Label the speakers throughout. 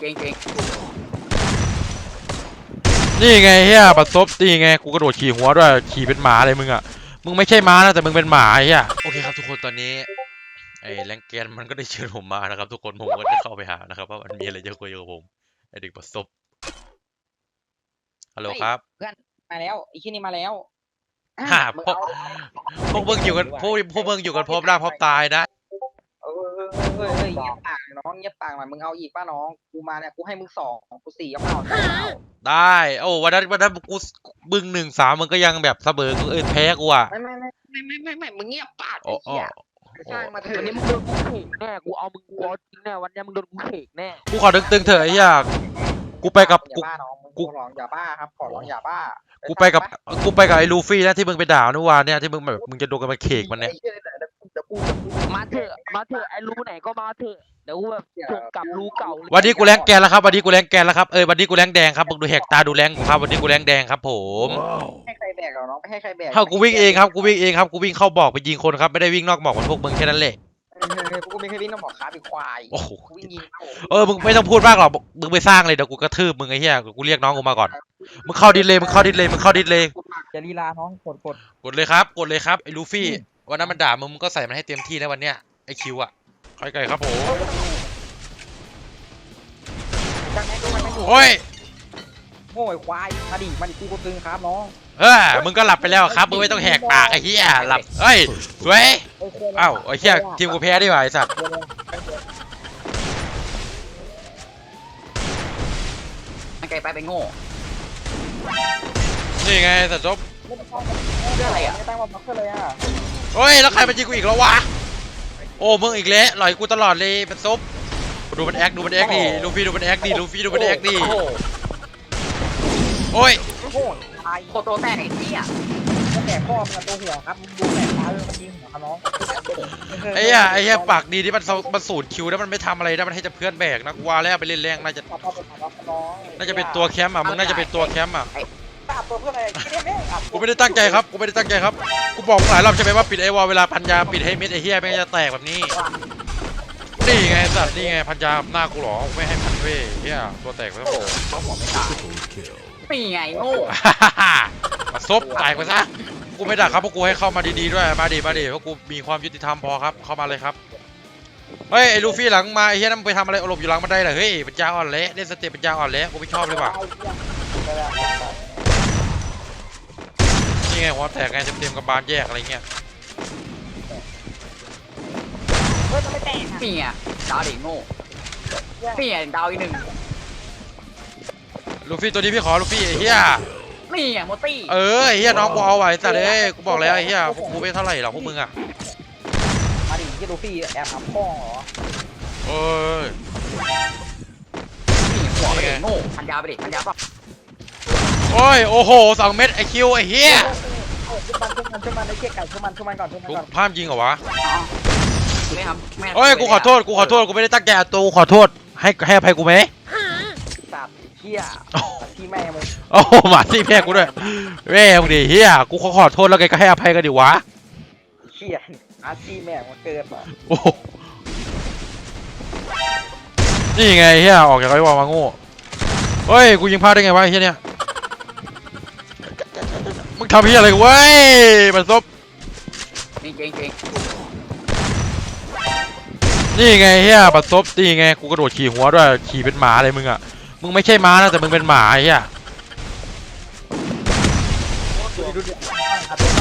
Speaker 1: เก่งเก่งเก่ง
Speaker 2: นี่ไงเฮียบัดซบนี่ไงกูกระโดดขี่หัวด้วยขี่เป็นหมาเลยมึงอะมึงไม่ใช่ม้านะแต่มึงเป็นหมาไอ้เฮียโอเคครับทุกคนตอนนี้ไอ้แรงแกนมันก็ได้เชิญผมมานะครับ ทุกคนผมก็จะเข้าไปหานะครับว่ามันมีอะไรจะคุยกับผมไอ้เด็กบัดซบฮัลโหลครับ
Speaker 3: มาแล้วไอ้ที่นี่มาแล้ว
Speaker 2: ฮ่า
Speaker 3: มึง
Speaker 2: พวก
Speaker 3: เอา
Speaker 2: พวกมึงอยู่กันพวกพวกมึงอยู่กันพร้อมหน้าพร้อมตายนะ
Speaker 3: เออเออเออเออเงียบปากน้องเงียบปากหน่อยมึงเอาอีกป้าน้องกูมาเนี่ยกูให้มึงสองกูสี่เอาเปล่าเอา
Speaker 2: ได้ โอ้วันนั้นวันนั้นกูมึงหนึ่งสามมึงก็ยังแบบเสมอกูเออแพ้กูอะ
Speaker 3: ไม่ไม่ไม่ไม่ไม่ไม่ไม่มึงเงียบปาก
Speaker 2: อ้
Speaker 3: ไอ้เหี้ยสร้างมาเถ
Speaker 4: วันนี้มึงโดนกูเขกแน่กูเอามึงกูเอาจริงแน่วันนี้มึงโดนกูเขกแน่
Speaker 2: กูขอตึงๆเถอะไอ้เหี้ยกูไปกับกู
Speaker 3: บ้าน้องมึง
Speaker 2: กู
Speaker 3: ร้องอย่าบ้าครับขอร้องอย่าบ้า
Speaker 2: กูไปกับกูไปกับไอ้ลูฟี่นะที่มึงไปด่าเมื่อวานเนี่ยที่มึงแบบมึงจะโดนกันมาเขกมันเนี่ย
Speaker 3: กูเดี๋ยวกู
Speaker 4: มาเถอะมาเถอะไอ้รูไหนก็มาเถอะเดี๋ยวกูแบบส่งกลับรูเก่าเลย
Speaker 2: วันนี้กูแรงแกนแล้วครับวันนี้กูแรงแกนแล้วครับเออวันนี้กูแรงแดงครับมึงดูแหกตาดูแรงกูครับวันนี้กูแรงแดงครับผม
Speaker 3: ให้ใครแบกเหรอน้องไม่ให้ใครแบก
Speaker 2: เฮ้ากูวิ่งเองครับกูวิ่งเองครับกูวิ่งเข้าบอกไปยิงคนครับไม่ได้วิ่งนอกบอกเหมือนพวกมึงแค่นั้นแหละ
Speaker 3: เออเออกูไม่เคยวิ่งต้องบอกขาเป็นควาย
Speaker 2: โอ้โห
Speaker 3: กูวิ่งยิงเข้า
Speaker 2: เออมึงไม่ต้องพูดมากหรอกมึงไปสร้างเลยเดี๋ยวกูกระทืบมึงไอ้เหี้ยกูเรียกน้องกูมาก่อนมึงเข้าดิสเลยมึงเข้าดิสเลยมึงเข้าดิสเลย
Speaker 3: อย่าลีลาน้องกดกด
Speaker 2: กดเลยครับ กดเลยครับไอ้ลูฟี่ วันนั้นมันด่ามึงมึงก็ใส่มันให้เต็มที่นะวันเนี้ยไอ้คิวอะไก่ไก่ครับผม
Speaker 3: จังแม่งก็มันไม่ถูก
Speaker 2: โอ้ย
Speaker 3: โง่ไอ้ควายมาดิมาดิกูก็ตึงครับน้อง
Speaker 2: เออมึงก็หลับไปแล้วครับมึงไม่ต้องแหกปากไอ้เหี้ยหลับเฮ้ยสวย
Speaker 3: ไอ้ควาย
Speaker 2: เอ้าไอ้เหี้ยทีมกูแพ้ดีกว่าไอ้สัตว์
Speaker 1: มันไกลไปไปโง่
Speaker 2: นี่ไงสัตว์จบ
Speaker 3: ไม่ต้อง
Speaker 1: เรื่องอะไรอะ
Speaker 3: ไม่ตั้งมาบล็อกเกอร์เลยอะ
Speaker 2: เฮ้ยแล้วใครมายิงกูอีกแล้ววะโอ้มึงอีกแล้วหลอยกูตลอดเลยเป็นซบดูมันแอคดูมันแอคดิลูฟี่ดูมันแอคดิลูฟี่ดูมันแอคดิ
Speaker 3: โอ้โห
Speaker 2: โอ้ย
Speaker 3: โง่ตาย
Speaker 1: โคตรโตแตกไอ้เหี้ย
Speaker 3: ตั้งแต่พ่อมันตัวหัวครับมึงดูแหลกตาเลยมันยิงหัวครับน้อง
Speaker 2: ไอ้เหี้ยไอ้เหี้ยปากดีที่มันมันสูดคิวแล้วมันไม่ทำอะไรนะมันให้แต่เพื่อนแบกนะกูว่าแล้วไปเล่นแรงน่าจะ
Speaker 3: พ่อพ่อเป็นน้อง
Speaker 2: น่าจะเป็นตัวแคมป์อะมึงน่าจะเป็นตัวแคมป์อะ
Speaker 3: ตาตัวเพื่อนอะไรเนี่ยเนี่ย
Speaker 2: กูไม่ได้ตั้งใจครับกูไม่ได้ตั้งใจครับกูบอกมึงหลายรอบใช่ไหมว่าปิดไอวอลเวลาพันยาปิดให้เม็ดไอเฮียไม่งั้นจะแตกแบบนี้นี่ไงสัตว์นี่ไงพันยาหน้ากูเหรอไม่ให้พันเว้ยเฮียตัวแตกไปแล้ว
Speaker 1: เขาหัวไม่ตายนี่ไงโง่
Speaker 2: มาซบแตกไปซะกูไม่ด่าครับเพราะกูให้เข้ามาดีๆด้วยมาดิมาดิเพราะกูมีความยุติธรรมพอครับเข้ามาเลยครับเฮ้ยไอ้ลูฟี่หลังมาไอ้เฮียนั่นมึงไปทำอะไรหลบอยู่หลังบันไดเหรอเฮ้ยปัญญาอ่อนเละเล่นสเต็ปปัญญาอ่อนเละกูไม่ชอบเลยว่ะนี่ ไงหัวแตกไงเต็มๆกับบานแยกอะไรเงี้ย
Speaker 3: เฮ้ยมันไม่แตก
Speaker 1: นี่ไงดาวดิโง่นี่ไงดาวอีกหนึ่ง
Speaker 2: ลูฟี่ตัวนี้พี่ขอลูฟี่ไอ้เฮีย
Speaker 1: นี่ไงโมตี้
Speaker 2: เออไอ้เฮียน้องกูเอาไว้แต่เลยกูบอกแล้วไอ้เฮียพวกกูไม่เท่าไหร่หรอกพวกมึงอะ
Speaker 3: มาดิที่ลูฟี่แอบทำพ่อเหรอ
Speaker 2: เอ้ย
Speaker 1: นี่หัวไปดิโง่พันยาไปดิพันยาป่ะ
Speaker 2: โอ้ยโอ้โหสองเม็ดไอคิวไอ้เฮีย
Speaker 3: ช่วยมันช่วยมันช่วยมันไอ้เกียไก่ช่วยมันช่วยมันก่อนช่วยมัน
Speaker 2: กู
Speaker 3: ก่อน
Speaker 2: พลาดยิงเหรอวะ
Speaker 1: อ๋อไม่ทำไม่ทำ
Speaker 2: เอ้ยกูขอโทษกูขอโทษกูไม่ได้ตั้งใจอัดตัวกูขอโทษให้ให้อภัยกูไหม
Speaker 3: สัตว์เหี้ยที่แม่มึง
Speaker 2: โอ้โหหมาที่แพ้กูด้วยแม่มึงดิเฮียกูขอขอโทษแล้วแกก็ให้อภัยกันดิวะ
Speaker 3: เหี้ยอาชีแม่มึงเกิดเหรอ
Speaker 2: โอ้โหนี่ไงเฮียออกจากไอ้วอลมาโง่เฮ้ยกูยิงพลาดได้ไงวะไอ้เฮียเนี่ยมึง ทำเฮียอะไรกูเว้ยมันซบ
Speaker 1: นี่เก่งเก่ง
Speaker 2: นี่ไงเฮียบัดซบนี่ไงกูกระโดดขี่หัวด้วยขี่เป็นหมาเลยมึงอะมึงไม่ใช่ม้านะแต่มึงเป็นหมาไอ้เฮีย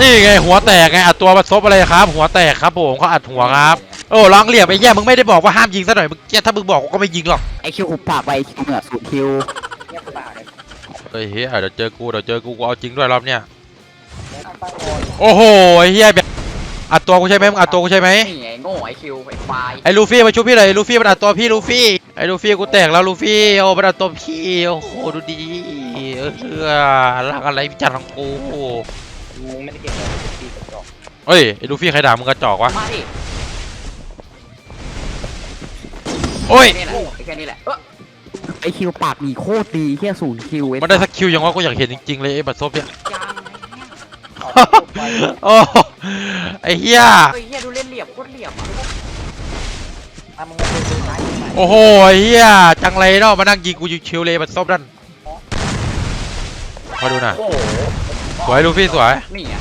Speaker 2: นี่ไงหัวแตกไงอัดตัวบัดซบอะไรครับ หัวแตกครับผมเขาอัดหัวครับโอ้ลองเหลี่ยมไอ้เหี้ยมึงไม่ได้บอกว่าห้ามยิงซะหน่อยมึงเหี้ยถ้ามึงบอกกูก็ไม่ยิงหรอก
Speaker 4: ไอคิวอุปปากไปคิวเนี่ยสูตรคิว
Speaker 3: เงียบปากเลย
Speaker 2: เฮ้ยเฮียเดี๋ยวเจอกูเดี๋ยวเจอกูกูเอาจริงด้วยรอบเนี้ย
Speaker 3: ตั้งตั้งรอ
Speaker 2: โอ้โหไอ้เฮียแบบอัดตัวกูใช่ไหมมึงอัดตัวกูใช่ไหม
Speaker 1: นี่ไงโง่ไอคิวไอควาย
Speaker 2: ไอ้ลูฟี่มาช่วยพี่หน่อยลูฟี่มันอัดตัวพี่ลูฟี่ไอ้ลูฟี่กูแตกแล้วลูฟี่โอ้มันอัดตัวพี่โอ้โหดูดีเออเชื่อรักอะไรพิจารณ์ของกู
Speaker 3: มึงไม่ได้เก่งเลยตีกระจอก
Speaker 2: เฮ้ยไอ้ลูฟี่ใครด่ามึงกระจอกวะ
Speaker 1: มาดิ
Speaker 2: โอ้ย
Speaker 1: นี่แหละแค่นี้แหละเออ
Speaker 4: ไอคิวปากดีโคตรดีแค่ศูนย์คิวเว้ย
Speaker 2: มันได้สักคิวยังวะกูอยากเห็นจริงๆเลยไอ้บัตรซบเนี่ย
Speaker 1: ยาง
Speaker 2: โอ้ไอ้เฮีย
Speaker 1: เฮ้ยเฮียดูเล่นเหลี่ยมโคตรเหลี่ยมอะ
Speaker 3: อะมึงมาดูดูซ้ายดูไหน
Speaker 2: โอ้โหเฮียจังไรเนาะมานั่งยิงกูชิวๆเลยบัดซบนั่นพอดูนะ
Speaker 1: โอ้โห
Speaker 2: สวยลูฟี่สวย
Speaker 1: นี่อะ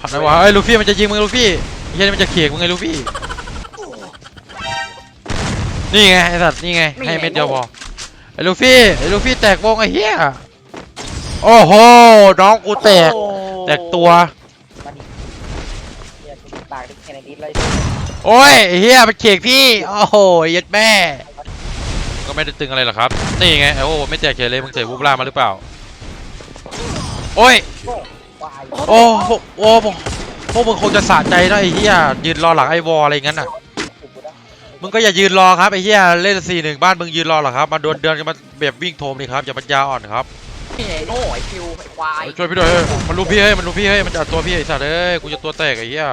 Speaker 2: ผัดนะวะเอ้ยลูฟี่มันจะยิงมึงลูฟี่เฮียนี่มันจะเขียงมึงไงลูฟี่นี่ไงไอ้สัตว์นี่ไงให้เม็ดเดียวพอไอ้ลูฟี่ไอ้ลูฟี่แตกวงไอ้เฮียโอ้โหน้องกูแตก
Speaker 1: โอ้
Speaker 2: แตกตัว
Speaker 3: มาดิเฮียกูปากดิแค่ในดิสเลย
Speaker 2: โอ้ยไอ้เฮียมันเขียงพี่ โอ้โหเย็ดแม่ ก็ไม่ได้ตึงอะไรหรอกครับ นี่ไงโอ้โหไม่แตกเฉยเลยมึงใส่วูบล่ามาหรือเปล่า โอ้ย
Speaker 3: วาย
Speaker 2: โอ้โหโอ้โหพวกมึงคงจะสะใจนะไอ้เหี้ยยืนรอหลังไอ้วอลอะไรอย่างนั้นน่ะมึงก็อย่ายืนรอครับไอ้เหี้ยเล่นสี่หนึ่งบ้านมึงยืนรอเหรอครับ มาโดนเดินกันมาแบบวิ่งโถมดิครับอย่าปัญญาอ่อนครับ
Speaker 1: นี่ ไอ้โง่ไอ้คิวไอ้ควาย
Speaker 2: ช่วยพี่ด้วยเฮ้ยมันลูฟี่เฮ้ยมันลูฟี่เฮ้ยมันจะเอาตัวพี่ไอ้สัตว์เอ้ยกูจะตัวแตกไอ้เหี้ย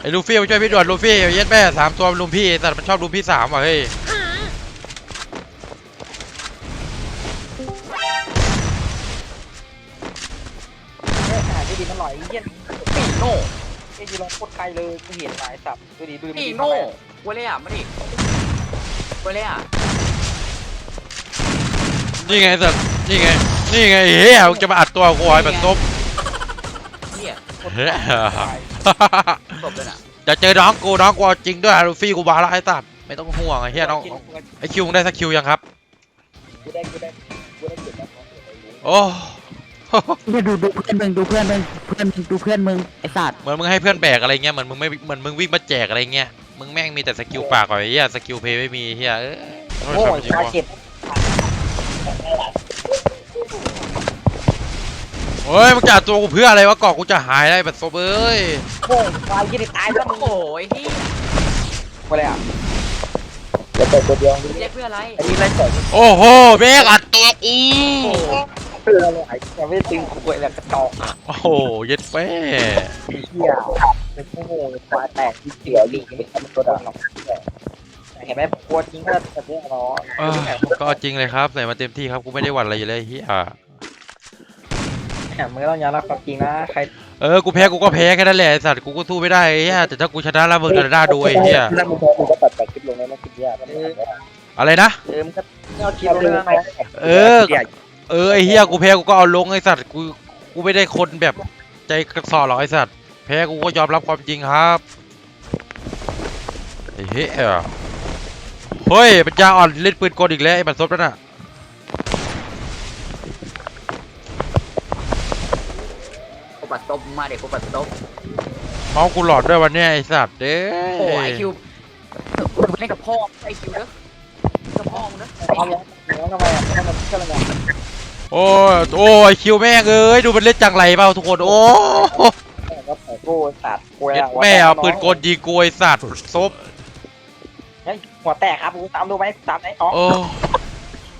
Speaker 2: ไอ้ลูฟี่มาช่วยพี่ด่วนลูฟี่เย็ดแม่สามตัวมันลุมพี่ไอ้สัตว์มันชอบลุมพี่สามว่ะเฮ้ย
Speaker 3: เฮ้ยหาที่ดิมันหน่อยไอ้เฮีย
Speaker 1: นี่โง่
Speaker 3: ไอ้ยีลองโคตรไกลเลยกูเห็นหลายสับดูดิดูดิ
Speaker 1: นี่โง่กูเลยอะมาดิกูเลยอะ
Speaker 2: นี่ไงไอ้สัตว์ นี่ไง นี่ไงไอ้เฮ้ยมึงจะมาอัดตัวกูไอ้แบบซบ
Speaker 1: เฮีย
Speaker 2: เฮ้ย
Speaker 1: จบเลยน่ะ
Speaker 2: จะเจอน้องกูน้องกูเอาจริงด้วยลูฟี่กูบาละไอ้สัตว์ไม่ต้องห่วงไอ้เหี้ยน้องไอ้คิวมึงได้สักคิวยังครับ
Speaker 3: กูได้กูได้กูได้เก็บแล้ว
Speaker 2: โอ้
Speaker 5: เนี่ยดูดูเพื่อนมึงดูเพื่อนมึงเพื่อนมึงดูเพื่อนมึงไอสัตว์
Speaker 2: เหมือนมึงให้เพื่อนแบกอะไรเงี้ยเหมือนมึงไม่เหมือนมึงวิ่งมาแจกอะไรเงี้ยมึงแม่งมีแต่สกิลปากก่อนไอ้เหี้ยสกิลเพย์ไม่มีเหี้ยเอ้ย
Speaker 3: โอ้ยตาเจ็บ
Speaker 2: โอ้ยมึงจะอัดตัวกูเพื่ออะไรวะเกาะกูจะหายได้แบบซบเอ้ย
Speaker 3: โอ้ยตายยี่ดิตายแล้วมึง
Speaker 1: โอ้ยเฮีย
Speaker 3: ไปเลยอะเดี๋ยวเปิดตัวเดียว
Speaker 1: เรียกเพื่ออะไร
Speaker 3: ไอ้นี่ไล่เปิด
Speaker 2: โอ้โหแม่งอัดตัวกู
Speaker 1: โอ้โห
Speaker 3: เพื่ออะไรยังไม่ตึงกูเลยกระจอก
Speaker 2: โอ้โหเย็ดแม่
Speaker 3: ไอ้เหี้ยเป็นโง่ควายแตกที่เสียลีกไม่ทำตัวดำหรอกเห็นไหมกลัวจริงก็แบบนี้เนาะ
Speaker 2: เออก็เอาจริงเลยครับใส่มาเต็มที่ครับกูไม่ได้หวั่นอะไรอยู่เลยเฮีย
Speaker 3: แหมมึงก็ต้องยอมรับความจริงนะ ใคร
Speaker 2: เออ กูแพ้ กูก็แพ้แค่นั้นแหละไอ้สัตว์ กูก็สู้ไม่ได้ไอ้เหี้ยแต่ถ้ากูชนะแล้วมึงจะได้ดูไอ้เหี้ย
Speaker 3: ถ้ามึงพอมึงก็ตัดแต่คลิปลงแล้วนะคลิปเนี้ยมันไม่ได้
Speaker 2: อะไรนะ
Speaker 3: เออมึงก็เอาคลิปลงแล้วนะ
Speaker 2: เออ เออ ไอ้เหี้ยกูแพ้ กูก็เอาลงไอ้สัตว์ กู กูไม่ได้คนแบบใจกระสอบหรอกไอ้สัตว์ แพ้ กูก็ยอมรับความจริงครับไอ้เหี้ยเฮ้ยปัญญาอ่อนเล่นปืนกลอีกแล้วไอ้บัตรซบนั่นน่ะ
Speaker 1: กูปัดตบมาเด็กกูปัดตบ
Speaker 2: เมาส์กูหลอดด้วยวันเนี้ยไอ้สัตว์เด้
Speaker 1: โอ้ยไอ้คิวกูเล่นกับพ่อไอ้คิวเด้อกับพ่อมึงเด้อ
Speaker 3: เอาอย่างนี้ทำไมอะทำไมมันก็ระดับ
Speaker 2: โอ้ยโอ้ยคิวแม่งเอ้ยดูมันเล่นจังไรเปล่าทุกคนโอ้
Speaker 3: ก็ใส่โก้ตัดโก้
Speaker 2: เย็ดแม่เอาปืนกลยิงกูไอ้สัตว์ซบ
Speaker 3: เฮ้ยหัวแตกครับกูตามดูไหมตามไหนอ๋อ
Speaker 2: โอ้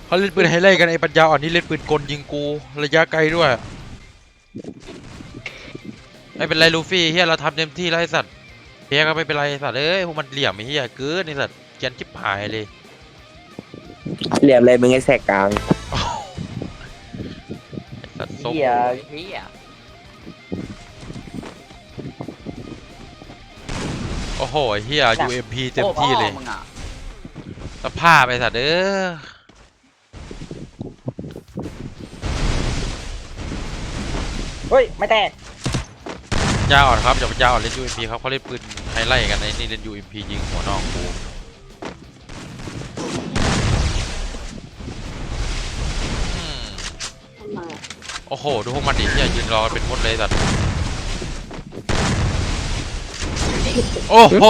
Speaker 2: เขาเล่นปืนไฮไลท์กันไอ้ปัญญาอ่อนนี่เล่นปืนกลยิงกูระยะไกลด้วย ไม่เป็นไรลูฟี่เฮียเราทำเต็มที่แล้วไอ้สัตว์เพียก็ไม่เป็นไรไอ้สัตว์เอ้ยพวกมันเหลี่ยมไอ้เฮียเกินไอ้สัตว์เกรียนชิบหายเลย
Speaker 6: เหลี่ยมเลยมึงไอ้แสกกลาง
Speaker 2: ไอ้สัตว์ซบ
Speaker 3: เหี้ย
Speaker 1: เฮีย
Speaker 2: โอ้โหไอ้เฮีย UMP เต็มที่เลย
Speaker 1: โอ้พ่อมึงอะ
Speaker 2: สภาพไอ้สัตว์เออ
Speaker 3: เฮ้ย ไม่แตก
Speaker 2: ปัญญาอ่อนครับอย่าปัญญาอ่อนเล่น UMP ครับเขาเล่นปืนไฮไลท์กันไอ้นี่เล่น UMP ยิงหัวน้องกูอืมโอ้โห ดูพวกมันดิเฮียยืนรอกันเป็นมดเลยไอ้สัตว์โอ้โห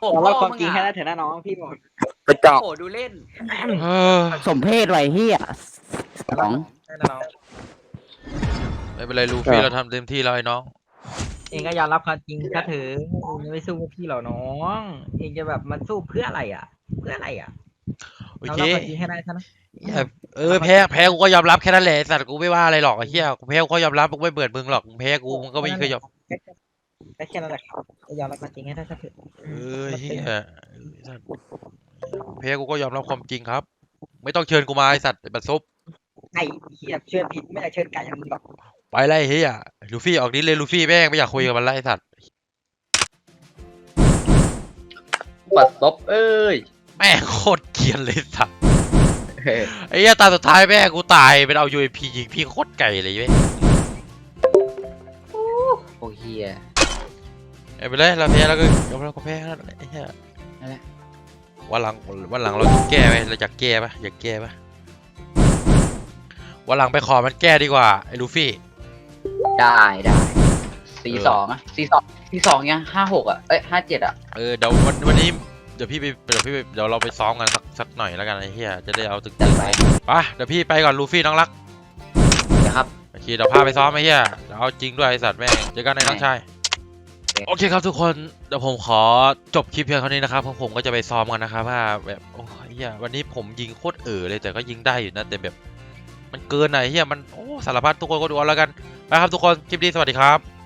Speaker 1: โอ้
Speaker 3: เรา
Speaker 1: พ่
Speaker 3: เล่า
Speaker 1: อ
Speaker 3: ความ
Speaker 1: มึง
Speaker 3: จริงให้
Speaker 1: อะ
Speaker 3: ได้เถอะนะน้องพี่บอก
Speaker 6: กระจอก
Speaker 1: โอ้ดูเล่น
Speaker 2: เออ
Speaker 5: สมเพศไว้เฮียสอง
Speaker 3: ให้นะน้อง
Speaker 2: ไม่เป็นไรลูฟี่เราทำเต็มที่แล้วไอ้น้อง
Speaker 3: เองก็ยอมรับความจริงถ้าเถอะเองไม่สู้พวกพี่หรอกน้อง เองจะแบบมาสู้เพื่ออะไรอะ เพื่ออะไรอะ
Speaker 2: โอ
Speaker 3: เรา
Speaker 2: เค
Speaker 3: รับความจริงให้ได้ซะนะ
Speaker 2: เหี้ยเออแพ้แพ้กูก็ยอมรับแค่นั้นแหละไอ้สัตว์กูไม่ว่าอะไรหรอกไอ้เหี้ยกูแพ้กูก็ยอมรับกูไม่เบื่อมึงหรอกมึงแพ้กูมึงก็ไม่เคยยอม
Speaker 3: ได้แค่นั้นแหละครับยอมรับความจริงให้ได้ซะเถอะ
Speaker 2: เออเหี้ยไอ้สัตว์แพ้กูก็ยอมรับความจริงครับ ไม่ต้องเชิญกูมาไอ้สัตว์ไอ้บัดซบ
Speaker 3: ไอ้เหี้ยเชิญผิดไม่ได้เชิญไก่อย่างมึงหรอก
Speaker 2: ไปไล่เฮียลูฟี่ออกนี้เลยลูฟี่แม่งไม่อยากคุยกับมันไล่ไอ้สัตว์
Speaker 1: ปัดซบเอ้ย
Speaker 2: แม่งโคตรเกรียนเลยสัตว์ไอ้เหี้ยตาสุดท้ายแม่กูตายเป็นเอา UAP ยิงพี่โคตรไก่เลยเว้ย
Speaker 1: โอ้เฮีย
Speaker 2: เอาไปเลยเราแพ้แล้วก็เราเราก็แพ้แล้วไอ้เหี้ย
Speaker 1: นั่นแหละ
Speaker 2: วันหลังวันหลังเราจะแก้ไหมเราอยากแก้ปะอยากแก้ปะวันหลังไปขอมันแก้ดีกว่าไอ้ลูฟี่
Speaker 1: ได้ได้สี่
Speaker 2: เออ
Speaker 1: สองอะสี่สองสี่สองยังห้าหกอะเอ้ยห้าเจ็ดอะ
Speaker 2: เออเดี๋ยววันวันนี้เดี๋ยวพี่ไปเดี๋ยวพี่ไปเดี๋ยวเราไปซ้อมกันสักสักหน่อยแล้วกันไอ้เหี้ยจะได้เอาตึก
Speaker 1: จัดไป
Speaker 2: ไปเดี๋ยวพี่ไปก่อนลูฟี่น้องรัก
Speaker 1: นะครับ
Speaker 2: โอเคเดี๋ยวพาไปซ้อมไอ้เหี้ยเดี๋ยวเอาจริงด้วยไอ้สัตว์แม่งเจอกันในน้องชายโอเคครับทุกคนเดี๋ยวผมขอจบคลิปเพียงเท่านี้นะครับเพราะผมก็จะไปซ้อมกันนะครับว่าแบบโอ้ยเหี้ยวันนี้ผมยิงโคตรเอ๋อเลยแต่ก็ยิงได้อยู่นะแต่แบบ มันเกินหน่อยเฮียมันโอ้สารพัดทุกคนก็ดูเอาแล้วกันไปครับทุกคนคลิปนี้สวัสดีครับ